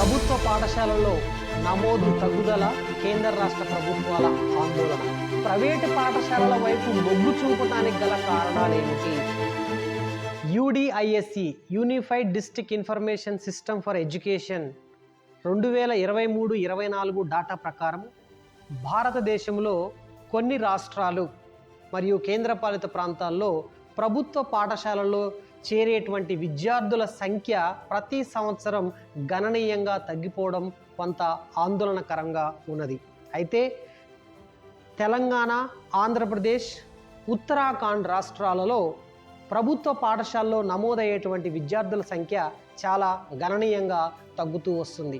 ప్రభుత్వ పాఠశాలల్లో నమోదు తగ్గుదల కేంద్ర రాష్ట్ర ప్రభుత్వాల ఆందోళన. ప్రైవేటు పాఠశాలల వైపు మొగ్గు చూపడానికి గల కారణాలేమిటి? UDISC unified district information system for education రెండు వేల ఇరవై మూడు ఇరవై నాలుగు డాటా ప్రకారం భారతదేశంలో కొన్ని రాష్ట్రాలు మరియు కేంద్రపాలిత ప్రాంతాల్లో ప్రభుత్వ పాఠశాలల్లో చేరేటువంటి విద్యార్థుల సంఖ్య ప్రతి సంవత్సరం గణనీయంగా తగ్గిపోవడం కొంత ఆందోళనకరంగా ఉన్నది. అయితే తెలంగాణ ఆంధ్రప్రదేశ్ ఉత్తరాఖండ్ రాష్ట్రాలలో ప్రభుత్వ పాఠశాలలో నమోదయ్యేటువంటి విద్యార్థుల సంఖ్య చాలా గణనీయంగా తగ్గుతూ వస్తుంది.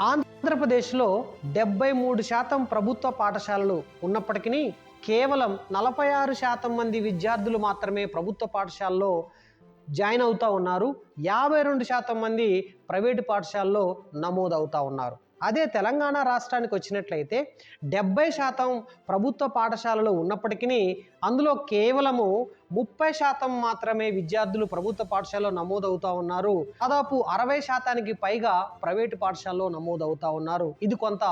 ఆంధ్రప్రదేశ్లో డెబ్బై మూడు శాతం ప్రభుత్వ పాఠశాలలు ఉన్నప్పటికీ కేవలం నలభై ఆరు శాతం మంది విద్యార్థులు మాత్రమే ప్రభుత్వ పాఠశాలలో జాయిన్ అవుతూ ఉన్నారు. యాభై రెండు శాతం మంది ప్రైవేటు పాఠశాలలో నమోదవుతూ ఉన్నారు. అదే తెలంగాణ రాష్ట్రానికి వచ్చినట్లయితే డెబ్బై శాతం ప్రభుత్వ పాఠశాలలు ఉన్నప్పటికీ అందులో కేవలము ముప్పై శాతం మాత్రమే విద్యార్థులు ప్రభుత్వ పాఠశాలలో నమోదవుతా ఉన్నారు. దాదాపు అరవై శాతానికి పైగా ప్రైవేటు పాఠశాలలో నమోదవుతా ఉన్నారు. ఇది కొంత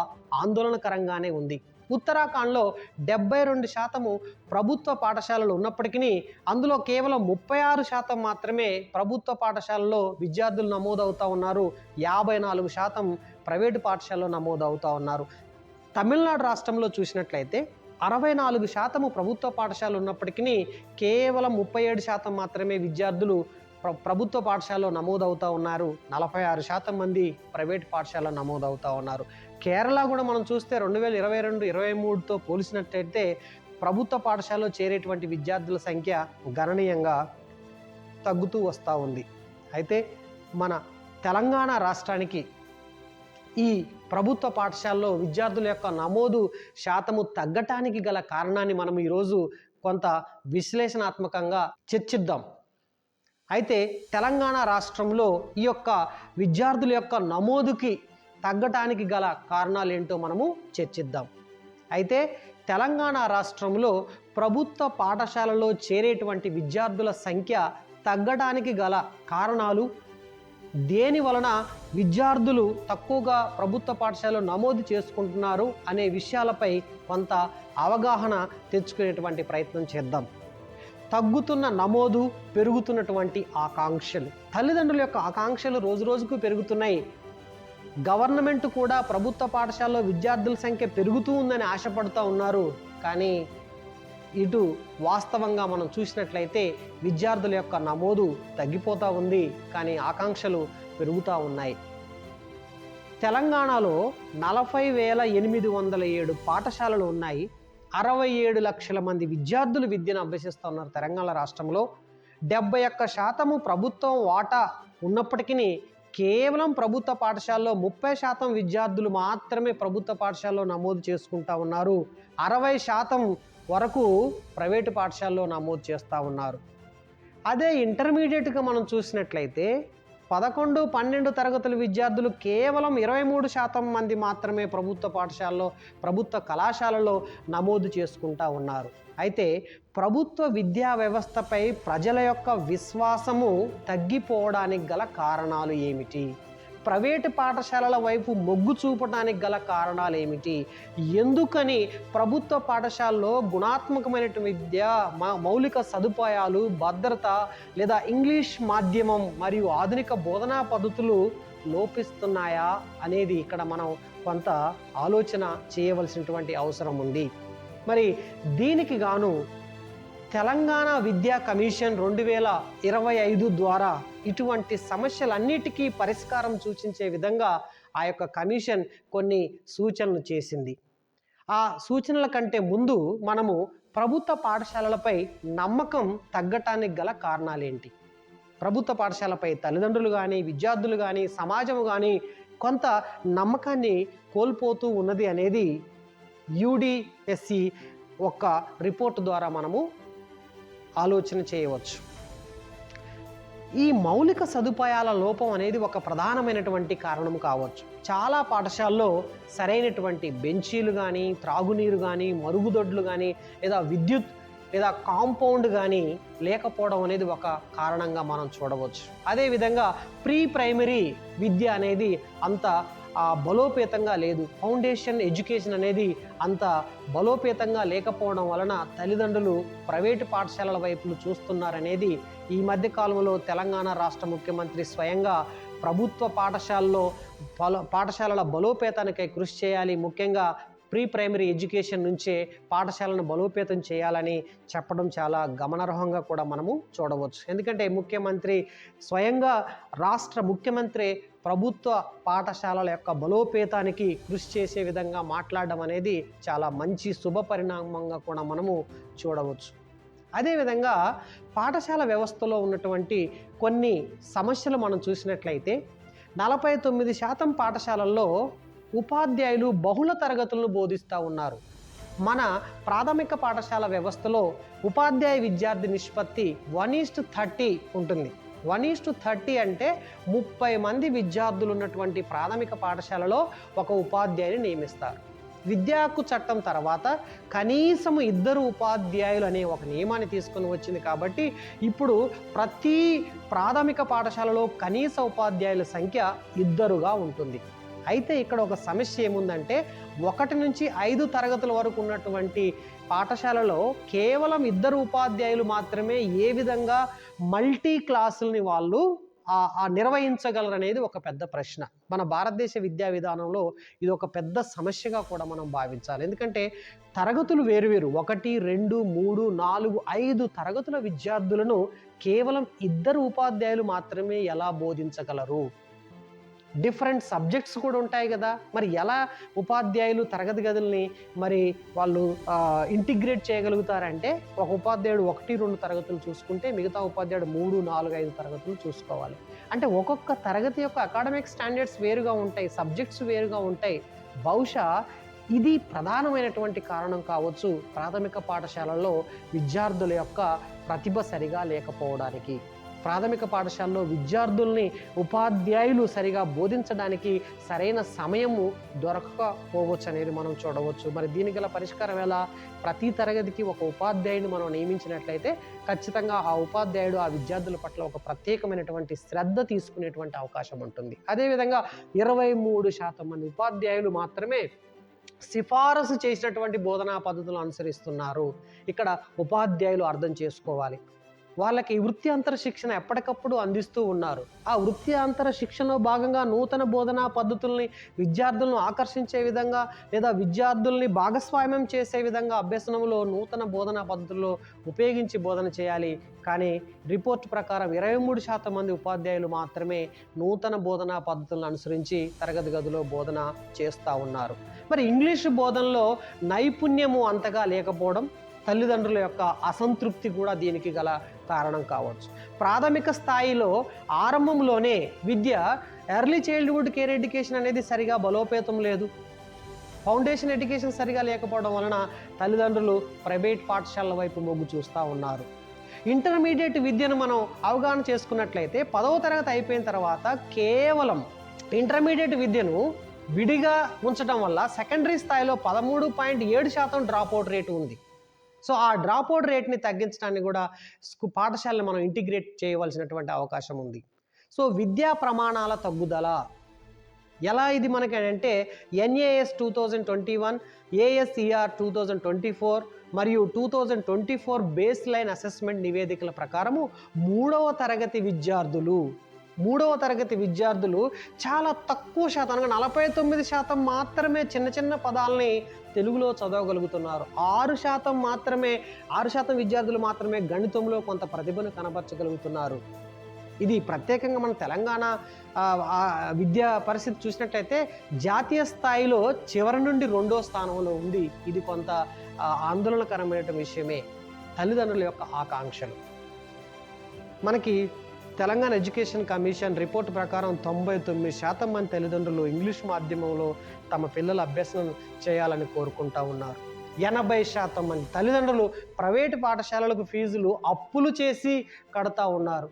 ఆందోళనకరంగానే ఉంది. ఉత్తరాఖండ్లో డెబ్బై రెండు శాతము ప్రభుత్వ పాఠశాలలు ఉన్నప్పటికీ అందులో కేవలం ముప్పై ఆరు శాతం మాత్రమే ప్రభుత్వ పాఠశాలలో విద్యార్థులు నమోదవుతూ ఉన్నారు. యాభై నాలుగు శాతం ప్రైవేటు పాఠశాలలో నమోదవుతూ ఉన్నారు. తమిళనాడు రాష్ట్రంలో చూసినట్లయితే అరవై నాలుగు శాతము ప్రభుత్వ పాఠశాలలు ఉన్నప్పటికీ కేవలం ముప్పై ఏడు శాతం మాత్రమే విద్యార్థులు ప్ర ప్రభుత్వ పాఠశాలలో నమోదవుతూ ఉన్నారు. నలభై ఆరు శాతం మంది ప్రైవేట్ పాఠశాలలో నమోదవుతూ ఉన్నారు. కేరళ కూడా మనం చూస్తే రెండు వేల ఇరవై రెండు ఇరవై మూడుతో పోల్చినట్టయితే ప్రభుత్వ పాఠశాలలో చేరేటువంటి విద్యార్థుల సంఖ్య గణనీయంగా తగ్గుతూ వస్తూ ఉంది. అయితే మన తెలంగాణ రాష్ట్రానికి ఈ ప్రభుత్వ పాఠశాలలో విద్యార్థుల యొక్క నమోదు శాతము తగ్గటానికి గల కారణాన్ని మనం ఈరోజు కొంత విశ్లేషణాత్మకంగా చర్చిద్దాం. అయితే తెలంగాణ రాష్ట్రంలో ఈ యొక్క విద్యార్థుల యొక్క నమోదుకి తగ్గటానికి గల కారణాలు ఏంటో మనము చర్చిద్దాం. అయితే తెలంగాణ రాష్ట్రంలో ప్రభుత్వ పాఠశాలలో చేరేటువంటి విద్యార్థుల సంఖ్య తగ్గడానికి గల కారణాలు? దేని వలన విద్యార్థులు తక్కువగా ప్రభుత్వ పాఠశాలలో నమోదు చేసుకుంటున్నారు అనే విషయాలపై కొంత అవగాహన తెచ్చుకునేటువంటి ప్రయత్నం చేద్దాం. తగ్గుతున్న నమోదు పెరుగుతున్నటువంటి ఆకాంక్షలు. తల్లిదండ్రుల యొక్క ఆకాంక్షలు రోజు రోజుకు పెరుగుతున్నాయి. గవర్నమెంట్ కూడా ప్రభుత్వ పాఠశాలలో విద్యార్థుల సంఖ్య పెరుగుతూ ఉందని ఆశపడుతూ ఉన్నారు. కానీ ఇటు వాస్తవంగా మనం చూసినట్లయితే విద్యార్థుల యొక్క నమోదు తగ్గిపోతూ ఉంది. కానీ ఆకాంక్షలు పెరుగుతూ ఉన్నాయి. తెలంగాణలో నలభై వేల ఎనిమిది వందల ఏడు పాఠశాలలు ఉన్నాయి. అరవై ఏడు లక్షల మంది విద్యార్థులు విద్యను అభ్యసిస్తూ ఉన్నారు తెలంగాణ రాష్ట్రంలో. డెబ్బై ఒక్క శాతము ప్రభుత్వం వాటా ఉన్నప్పటికీ కేవలం ప్రభుత్వ పాఠశాలలో ముప్పై శాతం విద్యార్థులు మాత్రమే ప్రభుత్వ పాఠశాలలో నమోదు చేసుకుంటా ఉన్నారు. అరవై శాతం వరకు ప్రైవేటు పాఠశాలలో నమోదు చేస్తూ ఉన్నారు. అదే ఇంటర్మీడియట్గా మనం చూసినట్లయితే పదకొండు పన్నెండు తరగతుల విద్యార్థులు కేవలం ఇరవై మూడు శాతం మంది మాత్రమే ప్రభుత్వ పాఠశాలలో ప్రభుత్వ కళాశాలలో నమోదు చేసుకుంటా ఉన్నారు. అయితే ప్రభుత్వ విద్యా వ్యవస్థపై ప్రజల యొక్క విశ్వాసము తగ్గిపోవడానికి గల కారణాలు ఏమిటి? ప్రైవేటు పాఠశాలల వైపు మొగ్గు చూపడానికి గల కారణాలు ఏమిటి? ఎందుకని ప్రభుత్వ పాఠశాలలో గుణాత్మకమైన విద్య మా- మౌలిక సదుపాయాలు భద్రత లేదా ఇంగ్లీష్ మాధ్యమం మరియు ఆధునిక బోధనా పద్ధతులు లోపిస్తున్నాయా అనేది ఇక్కడ మనం కొంత ఆలోచన చేయవలసినటువంటి అవసరం ఉంది. మరి దీనికి గాను తెలంగాణ విద్యా కమిషన్ రెండు వేల ఇరవై ఐదు ద్వారా ఇటువంటి సమస్యలన్నిటికీ పరిష్కారం సూచించే విధంగా ఆ యొక్క కమిషన్ కొన్ని సూచనలు చేసింది. ఆ సూచనల కంటే ముందు మనము ప్రభుత్వ పాఠశాలలపై నమ్మకం తగ్గటానికి గల కారణాలేంటి? ప్రభుత్వ పాఠశాలపై తల్లిదండ్రులు కానీ విద్యార్థులు కానీ సమాజం కానీ కొంత నమ్మకాన్ని కోల్పోతూ ఉన్నది అనేది యూడిఎస్సి ఒక రిపోర్ట్ ద్వారా మనము ఆలోచన చేయవచ్చు. ఈ మౌలిక సదుపాయాల లోపం అనేది ఒక ప్రధానమైనటువంటి కారణం కావచ్చు. చాలా పాఠశాలలో సరైనటువంటి బెంచీలు కానీ త్రాగునీరు కానీ మరుగుదొడ్లు కానీ లేదా విద్యుత్ లేదా కాంపౌండ్ కానీ లేకపోవడం అనేది ఒక కారణంగా మనం చూడవచ్చు. అదేవిధంగా ప్రీ ప్రైమరీ విద్య అనేది అంత బలోపేతంగా లేదు. ఫౌండేషన్ ఎడ్యుకేషన్ అనేది అంత బలోపేతంగా లేకపోవడం వలన తల్లిదండ్రులు ప్రైవేటు పాఠశాలల వైపులు చూస్తున్నారనేది ఈ మధ్య కాలంలో తెలంగాణ రాష్ట్ర ముఖ్యమంత్రి స్వయంగా ప్రభుత్వ పాఠశాలలో పాఠశాలల బలోపేతానికై కృషి చేయాలి. ముఖ్యంగా ప్రీ ప్రైమరీ ఎడ్యుకేషన్ నుంచే పాఠశాలను బలోపేతం చేయాలని చెప్పడం చాలా గమనార్హంగా కూడా మనము చూడవచ్చు. ఎందుకంటే ముఖ్యమంత్రి స్వయంగా రాష్ట్ర ముఖ్యమంత్రి ప్రభుత్వ పాఠశాలల యొక్క బలోపేతానికి కృషి చేసే విధంగా మాట్లాడడం అనేది చాలా మంచి శుభ పరిణామంగా కూడా మనము చూడవచ్చు. అదేవిధంగా పాఠశాల వ్యవస్థలో ఉన్నటువంటి కొన్ని సమస్యలు మనం చూసినట్లయితే నలభై తొమ్మిది శాతం పాఠశాలల్లో ఉపాధ్యాయులు బహుళ తరగతులను బోధిస్తూ ఉన్నారు. మన ప్రాథమిక పాఠశాల వ్యవస్థలో ఉపాధ్యాయ విద్యార్థి నిష్పత్తి వన్ ఈస్ట్ థర్టీ ఉంటుంది. వన్ ఈస్ట్ థర్టీ అంటే ముప్పై మంది విద్యార్థులు ఉన్నటువంటి ప్రాథమిక పాఠశాలలో ఒక ఉపాధ్యాయుని నియమిస్తారు. విద్యా హక్కు చట్టం తర్వాత కనీసం ఇద్దరు ఉపాధ్యాయులు అనే ఒక నియమాన్ని తీసుకొని వచ్చింది కాబట్టి ఇప్పుడు ప్రతి ప్రాథమిక పాఠశాలలో కనీస ఉపాధ్యాయుల సంఖ్య ఇద్దరుగా ఉంటుంది. అయితే ఇక్కడ ఒక సమస్య ఏముందంటే ఒకటి నుంచి ఐదు తరగతుల వరకు ఉన్నటువంటి పాఠశాలలో కేవలం ఇద్దరు ఉపాధ్యాయులు మాత్రమే ఏ విధంగా మల్టీ క్లాసుల్ని వాళ్ళు నిర్వహించగలరు అనేది ఒక పెద్ద ప్రశ్న. మన భారతదేశ విద్యా విధానంలో ఇది ఒక పెద్ద సమస్యగా కూడా మనం భావించాలి. ఎందుకంటే తరగతులు వేరువేరు ఒకటి రెండు మూడు నాలుగు ఐదు తరగతుల విద్యార్థులను కేవలం ఇద్దరు ఉపాధ్యాయులు మాత్రమే ఎలా బోధించగలరు? డిఫరెంట్ సబ్జెక్ట్స్ కూడా ఉంటాయి కదా. మరి ఎలా ఉపాధ్యాయులు తరగతి గదుల్ని మరి వాళ్ళు ఇంటిగ్రేట్ చేయగలుగుతారంటే ఒక ఉపాధ్యాయుడు ఒకటి రెండు తరగతులు చూసుకుంటే మిగతా ఉపాధ్యాయుడు మూడు నాలుగు ఐదు తరగతులు చూసుకోవాలి. అంటే ఒక్కొక్క తరగతి యొక్క అకాడమిక్ స్టాండర్డ్స్ వేరుగా ఉంటాయి సబ్జెక్ట్స్ వేరుగా ఉంటాయి. బహుశా ఇది ప్రధానమైనటువంటి కారణం కావచ్చు ప్రాథమిక పాఠశాలల్లో విద్యార్థుల యొక్క ప్రతిభ సరిగా లేకపోవడానికి. ప్రాథమిక పాఠశాలలో విద్యార్థుల్ని ఉపాధ్యాయులు సరిగా బోధించడానికి సరైన సమయము దొరకకపోవచ్చు అనేది మనం చూడవచ్చు. మరి దీనికి గల పరిష్కారం ఎలా? ప్రతి తరగతికి ఒక ఉపాధ్యాయుని మనం నియమించినట్లయితే ఖచ్చితంగా ఆ ఉపాధ్యాయుడు ఆ విద్యార్థుల పట్ల ఒక ప్రత్యేకమైనటువంటి శ్రద్ధ తీసుకునేటువంటి అవకాశం ఉంటుంది. అదేవిధంగా ఇరవై మూడు శాతం మంది ఉపాధ్యాయులు మాత్రమే సిఫారసు చేసినటువంటి బోధనా పద్ధతులు అనుసరిస్తున్నారు. ఇక్కడ ఉపాధ్యాయులు అర్థం చేసుకోవాలి. వాళ్ళకి వృత్తి అంతర శిక్షణ ఎప్పటికప్పుడు అందిస్తూ ఉన్నారు. ఆ వృత్తి అంతర శిక్షణలో భాగంగా నూతన బోధనా పద్ధతుల్ని విద్యార్థులను ఆకర్షించే విధంగా లేదా విద్యార్థుల్ని భాగస్వామ్యం చేసే విధంగా అభ్యసనంలో నూతన బోధనా పద్ధతుల్లో ఉపయోగించి బోధన చేయాలి. కానీ రిపోర్ట్ ప్రకారం ఇరవై మూడు శాతం మంది ఉపాధ్యాయులు మాత్రమే నూతన బోధనా పద్ధతులను అనుసరించి తరగతి గదిలో బోధన చేస్తూ ఉన్నారు. మరి ఇంగ్లీషు బోధనలో నైపుణ్యము అంతగా లేకపోవడం తల్లిదండ్రుల యొక్క అసంతృప్తి కూడా దీనికి గల కారణం కావచ్చు. ప్రాథమిక స్థాయిలో ఆరంభంలోనే విద్య ఎర్లీ చైల్డ్హుడ్ కేర్ ఎడ్యుకేషన్ అనేది సరిగా బలోపేతం లేదు. ఫౌండేషన్ ఎడ్యుకేషన్ సరిగా లేకపోవడం వలన తల్లిదండ్రులు ప్రైవేట్ పాఠశాలల వైపు మొగ్గు చూస్తూ ఉన్నారు. ఇంటర్మీడియట్ విద్యను మనం అవగాహన చేసుకున్నట్లయితే పదవ తరగతి అయిపోయిన తర్వాత కేవలం ఇంటర్మీడియట్ విద్యను విడిగా ఉంచడం వల్ల సెకండరీ స్థాయిలో పదమూడు పాయింట్ ఏడు శాతం డ్రాప్ అవుట్ రేటు ఉంది. సో ఆ డ్రాప్ అవుట్ రేట్ని తగ్గించడానికి కూడా పాఠశాలను మనం ఇంటిగ్రేట్ చేయవలసినటువంటి అవకాశం ఉంది. సో విద్యా ప్రమాణాల తగ్గుదల. ఎలా ఇది మనకి అంటే NAS two thousand twenty one ASER two thousand twenty four మరియు two thousand twenty four base line assessment నివేదికల ప్రకారము మూడవ తరగతి విద్యార్థులు మూడవ తరగతి విద్యార్థులు చాలా తక్కువ శాతం అనగా నలభై తొమ్మిది శాతం మాత్రమే చిన్న చిన్న పదాలని తెలుగులో చదవగలుగుతున్నారు. ఆరు శాతం మాత్రమే ఆరు శాతం విద్యార్థులు మాత్రమే గణితంలో కొంత ప్రతిభను కనబరచగలుగుతున్నారు. ఇది ప్రత్యేకంగా మన తెలంగాణ విద్యా పరిస్థితి చూసినట్లయితే జాతీయ స్థాయిలో చివరి నుండి రెండో స్థానంలో ఉంది. ఇది కొంత ఆందోళనకరమైన విషయమే. తల్లిదండ్రుల యొక్క ఆకాంక్షలు. మనకి తెలంగాణ ఎడ్యుకేషన్ కమిషన్ రిపోర్ట్ ప్రకారం తొంభై తొమ్మిది శాతం మంది తల్లిదండ్రులు ఇంగ్లీష్ మాధ్యమంలో తమ పిల్లల అభ్యసనం చేయాలని కోరుకుంటా ఉన్నారు. ఎనభై శాతం మంది తల్లిదండ్రులు ప్రైవేటు పాఠశాలలకు ఫీజులు అప్పులు చేసి కడతా ఉన్నారు.